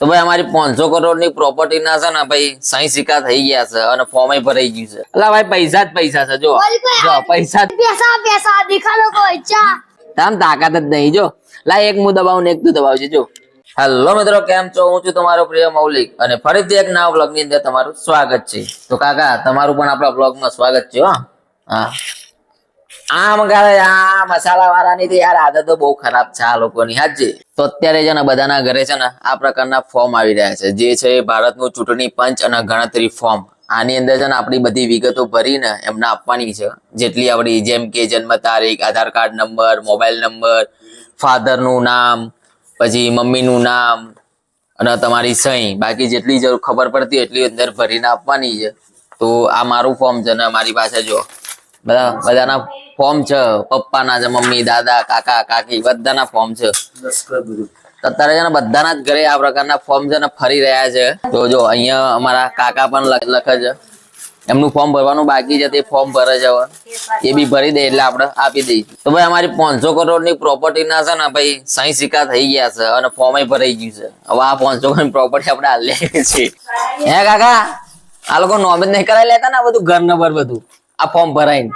તો ભાઈ અમારી પાંચસો કરોડની પ્રોપર્ટી ના છે ને ભાઈ સહી સિક્કા થઈ ગયા છે અને ફોર્મ ભરાઈ ગયું છે. એટલે ભાઈ પૈસા જ પૈસા છે જો. પૈસા પૈસા પૈસા દેખાડો કોઈ ચા. તામ તાકાત જ નહીં જો. લા એક મુ દબાવ ને એક તું દબાવજે જો. હેલો મિત્રો કેમ છો? હું છું તમારો પ્રિય મૌલિક અને ફરીથી એક નવા બ્લોગની અંદર તમારું સ્વાગત છે. તો કાકા તમારું પણ આપણા બ્લોગમાં સ્વાગત છે હા. હા. આમ ગાલે આ મસાલા વાળાની તો યાર આદતો બહુ ખરાબ છે આ લોકોની હાજી તો અત્યારે છે ને બધાના ઘરે છે ને આ પ્રકારના ફોર્મ આવી રહ્યા છે. જે છે ભારતનું ચૂંટણી પંચ અને ગણતરી ફોર્મ આની અંદર છે ને આપણી બધી વિગતો ભરીને એમને આપવાની છે. જેટલી આપણી જેમ કે જન્મ તારીખ, Aadhaar card number, mobile number, ફાધરનું નામ, પછી મમ્મીનું નામ અને તમારી સહી. બાકી જેટલી જરૂર ખબર પડતી એટલી અંદર ભરીને આપવાની છે. તો આ મારું ફોર્મ છે ને મારી પાસે જો. બધા, બધાના ફોર્મ છે, પપ્પાના છે, મમ્મી, દાદા, કાકા, કાકી, બધાના ફોર્મ છે. અત્યારે છે ને બધાના જ ઘરે આ પ્રકારના ફોર્મ છે ને ફરી રહ્યા છે. તો જો અહીંયા અમારા કાકા પણ લખે છે. એમનું ફોર્મ ભરવાનું બાકી છે, તે ફોર્મ ભરે છે એ બી ભરી દે એટલે આપણે આપી દઈએ. તો ભાઈ અમારી પાંચસો પ્રોપર્ટી ના છે ને ભાઈ સહી સિક્કા થઈ ગયા છે અને ફોર્મ ભરાઈ ગયું છે. હવે આ પાંચસો કરોડ પ્રોપર્ટી આપણે હાલ છે હે કાકા? આ લોકો નોમિન નહીં કરાવી લેતા ને બધું ઘર નંબર બધું. આ ફોર્મ ભરાઈને.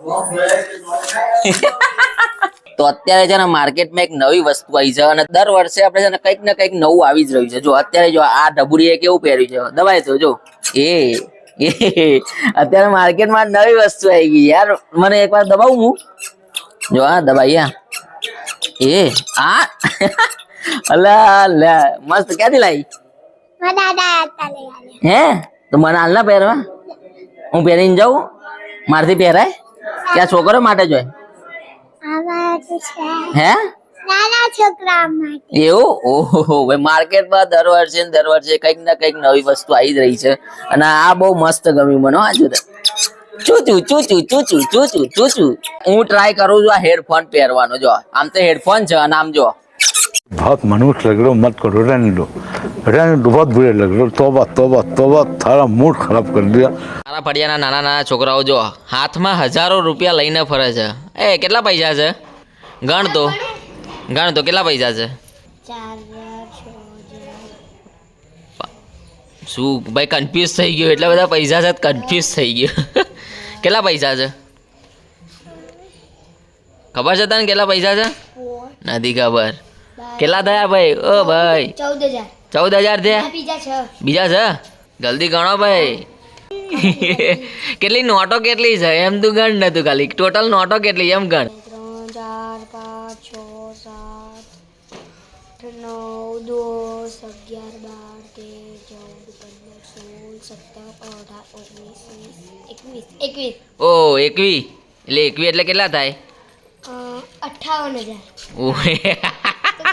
તો અત્યારે છે ને માર્કેટમાં એક નવી વસ્તુ આવી છે અને દર વર્ષે આપણે છે ને કંઈક ને કંઈક નવું આવી જ રહ્યું છે. જો અત્યારે જો આ ઢબુડીએ કેવું પહેર્યું છે? દબાય તો જો. એ અત્યારે માર્કેટમાં નવી વસ્તુ આવી ગઈ યાર મને એકવાર દબાવું હું? જો હા દબાઈ હા. એ આ અલા લા મસ્ત. ક્યાંથી લાવી? હે? તો મને હાલ ના પહેરવા? હું પહેરીને જાઉં? મારથી પહેરાય? કે છોકરો માટે જોઈએ હે? નાના છોકરા માટે એવું? ઓહો, ભાઈ, માર્કેટમાં દર વર્ષે દર વર્ષે કંઈક ને કંઈક નવી વસ્તુ આવી જ રહી છે. અને આ બહુ મસ્ત ગમ્યું મને આજે ચૂચું ચૂચું ચૂચું ચૂચું ચૂચું. હું ટ્રાય કરું છું આ હેડફોન પહેરવાનો, જો. આમ તો હેડફોન છે અને આમ જો. बहुत मनुष्य लग रहे हो मत करो रहने दो रहने दो बहुत बुरे लग रहे हो तोबा तोबा तोबा थारा मूड खराब कर दिया મારા ફળિયાના નાના નાના છોકરાઓ જો હાથમાં હજારો રૂપિયા લઈને ફરે છે એ કેટલા પૈસા છે ગણ તો ગણ તો કેટલા પૈસા છે ચાર હજાર છ હજાર શું ભાઈ કન્ફ્યુઝ થઈ ગયો એટલા બધા પૈસા છે કન્ફ્યુઝ થઈ ગયો કેટલા પૈસા છે ખબર છે તને કેટલા પૈસા છે નથી ખબર કેટલા થયા ભાઈ? ઓ ભાઈ. ચૌદ હજાર. ચૌદ હજાર થયા? બીજા છ. જલ્દી ગણો ભાઈ. કેટલી નોટો કેટલી છે? એમ તું ગણ ને તું ખાલી. ટોટલ નોટો કેટલી એમ ગણ. ત્રણ ચાર પાંચ છ સાત નવ દસ અગિયાર બાર તેર ચૌદ પંદર સોળ સત્તર અઢાર ઓગણીસ એકવીસ. એકવીસ. ઓ એકવી. એટલે એકવીસ એટલે કેટલા થાય? અઠાવન હજાર.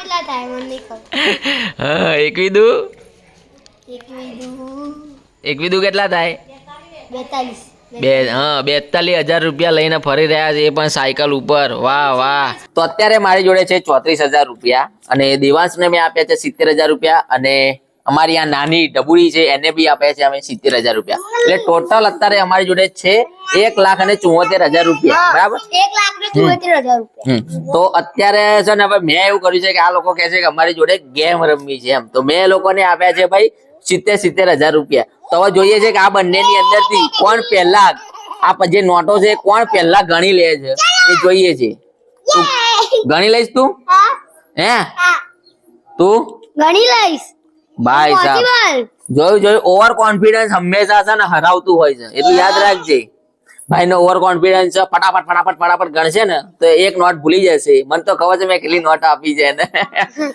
કેટલા થાય મને ખબર હા એકવી દુ એક દુ એકવી દુ કેટલા થાય? બેતાલીસ. બે હા બેતાલીસ હજાર રૂપિયા લઈને ફરી રહ્યા છે એ પણ સાયકલ ઉપર. વાહ વાહ. તો અત્યારે મારી જોડે છે ચોત્રીસ હજાર રૂપિયા અને દેવાંશને મેં આપ્યા છે સિત્તેર હજાર રૂપિયા અને અમારી આ નાની ડબુડી છે એને બી આપ્યા છે અમે સિત્તેર હજાર રૂપિયા. એટલે ટોટલ અત્યારે અમારી જોડે છે એક લાખ અને ચુમ્મોતેર હજાર રૂપિયા. બરાબર. તો અત્યારે છે ને હવે મેં એવું કર્યું છે કે આ લોકો કહે છે કે અમારી જોડે ગેમ રમવી છે એમ. તો મેં લોકોને આપ્યા છે ભાઈ સિત્તેર સિત્તેર હજાર રૂપિયા. તો હવે જોઈએ છે કે આ બંનેની અંદરથી કોણ પહેલા આ જે નોટો છે કોણ પહેલા ગણી લે છે? એ જોઈએ છે. ગણી લઈશ તું? હે. તું? ગણી લઈશ. ભાઈ સાહેબ જોયું જોયું? ઓવર કોન્ફિડન્સ હંમેશા છે ને હરાવતું હોય છે. એટલું યાદ રાખજે. ભાઈ નો ઓવર કોન્ફિડન્સ છે ફટાફટ ફટાફટ ફટાફટ ગણશે ને તો એક નોટ ભૂલી જશે. મને તો ખબર છે મેં કેટલી નોટ આપી છે ને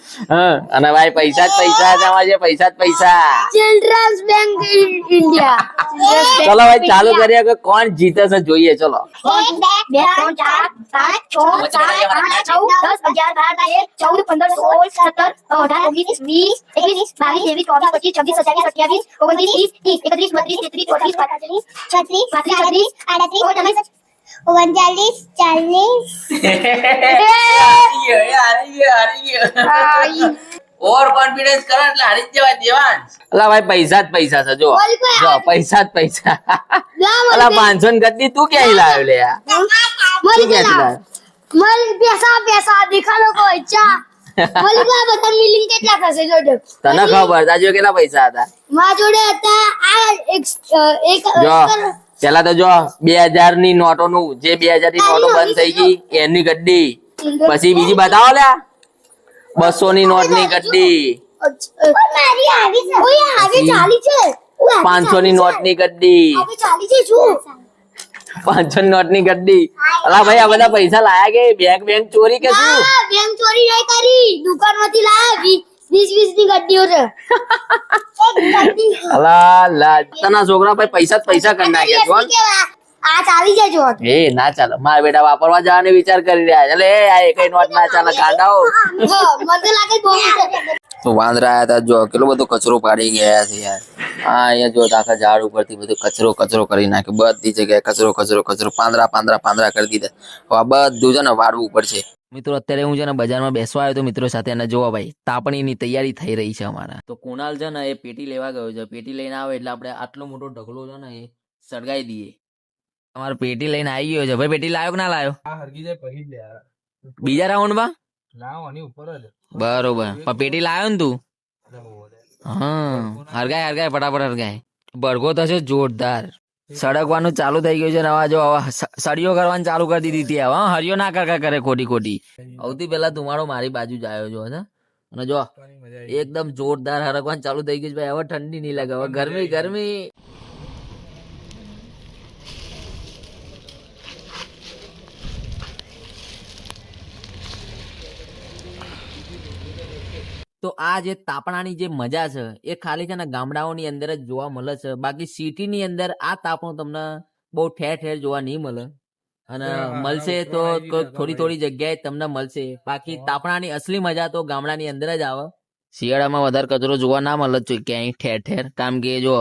અને ભાઈ પૈસા જ પૈસા જવા છે પૈસા જ પૈસા. ચિલ્ડ્રન્સ બેંક ઇન્ડિયા ચલો ભાઈ ચાલુ કરીએ કે કોણ જીતે છે જોઈએ ચલો. છત્રીસ પાંત્રીસ છત્રીસ આડત્રીસ ઓગણચાલીસ કરો એટલે હારી જવાય દેવાન અલા ભાઈ પૈસા જ પૈસા છે જો જો પૈસા જ પૈસા. અલા પાંચસો ને ગદ્દી તું ક્યાંય લાવ્યો લે તું ક્યાં લાવ્યો મારી પૈસા પૈસા દેખાડો કોઈ. ઈચ્છા તને ખબર તાજો કેટલા પૈસા હતા? મા જોડે હતા આ એક એક પેલા તો જો બે હજારની નોટો નું જે બે હજારની નોટો બંધ થઈ ગઈ, એની ગડ્ડી. પછી બીજી બતાવો લ્યા બસો ની નોટની ગડ્ડી. પાંચસો ની નોટની ગડ્ડી. પાંચસો ની નોટની ગડ્ડી. અલા ભાઈ, આ બધા પૈસા લાયા કે? બેંક બેંક ચોરી કે શું? બેંક ચોરી નહીં કરી. દુકાનમાંથી લાયા. છોકરા ભાઈ પૈસા પૈસા કરી નાખ્યા જોન વાપરવા જવાનો વિચાર કરી રહ્યા વાંદરા આયા હતા જો કેટલો બધો કચરો પાડી ગયા છે યાર. હા અહીંયા જો આખા ઝાડ ઉપરથી બધું કચરો કચરો કરી નાખ્યો. બધી જગ્યાએ કચરો કચરો કચરો. પાંદરા પાંદરા પાંદરા કરી દીધા. બધું છે ને વાળવું પડશે. મિત્રો અત્યારે હું છે ને બજારમાં બેસવા આવ્યો તો મિત્રો સાથે અને જોવા ભાઈ તાપણીની તૈયારી થઈ રહી છે અમારા. તો કુણાલ છે ને એ પેટી લેવા ગયો છે. પેટી લઈને આવે એટલે આપણે આટલો મોટો ઢગલો છે ને એ સળગાઈ દઈએ. તમારો પેટી લઈને આવી ગયો છે. ભાઈ પેટી લાવ્યો કે ના લાયો હરગી જાય પછી લે બીજા રાઉન્ડમાં લાવ આની ઉપર જ. બરોબર. પણ પેટી લાવ્યો ને તું? હા. હરગાય હરગાય ફટાફટ હરગાય. ભડકો થશે જોરદાર. સડકવાનું ચાલુ થઈ ગયું છે ને હવે જો હવે સળીઓ કરવાનું ચાલુ કરી દીધી હતી હવે હરિયો ના કરકા કરે ખોટી ખોટી. સૌથી પહેલા ધુમાડો મારી બાજુ જ આવ્યો છો અને જો. એકદમ જોરદાર હરકવાનું ચાલુ થઈ ગયું છે ભાઈ હવે ઠંડી નહીં લાગે હવે ગરમી ગરમી. તો આ જે તાપણાની જે મજા છે એ ખાલી છે ને ગામડાઓની અંદર જ જોવા મળે છે. બાકી સિટીની અંદર આ તાપણું તમને બહુ ઠેર ઠેર જોવા નહીં મળે. અને મળશે તો થોડી થોડી જગ્યાએ તમને મળશે. બાકી. તાપણાની અસલી મજા તો ગામડાની અંદર જ આવે. શિયાળામાં વધારે કચરો જોવા ના મળે છે ક્યાંય ઠેર ઠેર. કારણ કે જો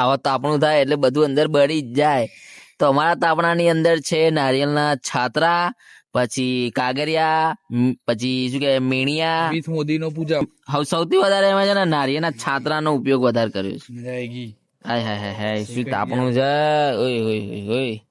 આવા તાપણું થાય એટલે બધું અંદર બળી જ જાય. તો અમારા તાપણાની અંદર છે નારિયેળના છાતરા પછી કાગરિયા પછી શું કે મેણિયા. મોદી મોદીનો પૂજા. હવે સૌથી વધારે એમાં છે ને નારિયેળના છાતરાનો ઉપયોગ વધારે કર્યો છે. હાય હાય હાય હાય શું તાપણું છે? ઓય ઓય ઓય ઓય.